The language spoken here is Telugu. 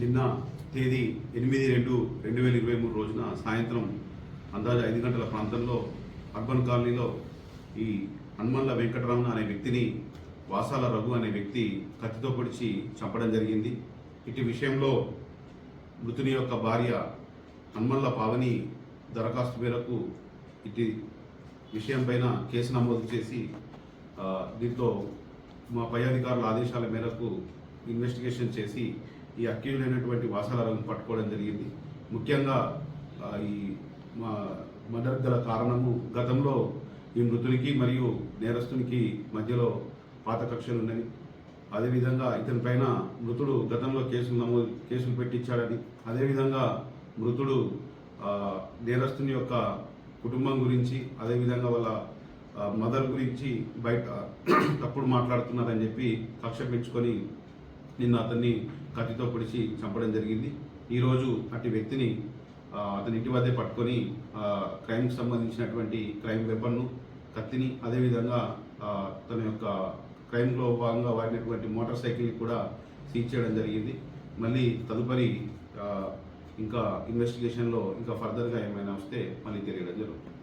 నిన్న తేదీ ఎనిమిది రెండు రెండు వేల ఇరవై మూడు రోజున సాయంత్రం అందాజు ఐదు గంటల ప్రాంతంలో అర్బన్ కాలనీలో ఈ హనుమల్ల వెంకటరమణ అనే వ్యక్తిని వాసాల రఘు అనే వ్యక్తి కత్తితో పొడిచి చంపడం జరిగింది. ఇటు విషయంలో మృతుని యొక్క భార్య హన్మల్ల పావని దరఖాస్తు మేరకు ఇటు విషయం పైన కేసు నమోదు చేసి దీంతో మా పై అధికారుల ఆదేశాల మేరకు ఇన్వెస్టిగేషన్ చేసి ఈ అక్యూజ్ అయినటువంటి పట్టుకోవడం జరిగింది. ముఖ్యంగా ఈ మా మర్డర్ గల కారణము గతంలో ఈ మృతునికి మరియు నేరస్తునికి మధ్యలో పాత కక్షలు ఉన్నాయి అదేవిధంగా ఇతని పైన మృతుడు గతంలో కేసులు నమోదు కేసులు పెట్టించాడని. అదేవిధంగా మృతుడు నేరస్తుని యొక్క కుటుంబం గురించి అదేవిధంగా వాళ్ళ మదర్ గురించి బయట తప్పుడు మాట్లాడుతున్నారని చెప్పి కక్ష పెంచుకొని నిన్న అతన్ని కత్తితో పొడిచి చంపడం జరిగింది. ఈరోజు అటు వ్యక్తిని అతని ఇంటి వద్దే పట్టుకొని క్రైమ్కి సంబంధించినటువంటి క్రైమ్ వెపన్ను కత్తిని అదేవిధంగా తన యొక్క క్రైమ్లో భాగంగా వాడినటువంటి మోటార్ సైకిల్ని కూడా సీజ్ చేయడం జరిగింది. మళ్ళీ తదుపరి ఇంకా ఇన్వెస్టిగేషన్లో ఇంకా ఫర్దర్గా ఏమైనా వస్తే మళ్ళీ తెలియడం జరుగుతుంది.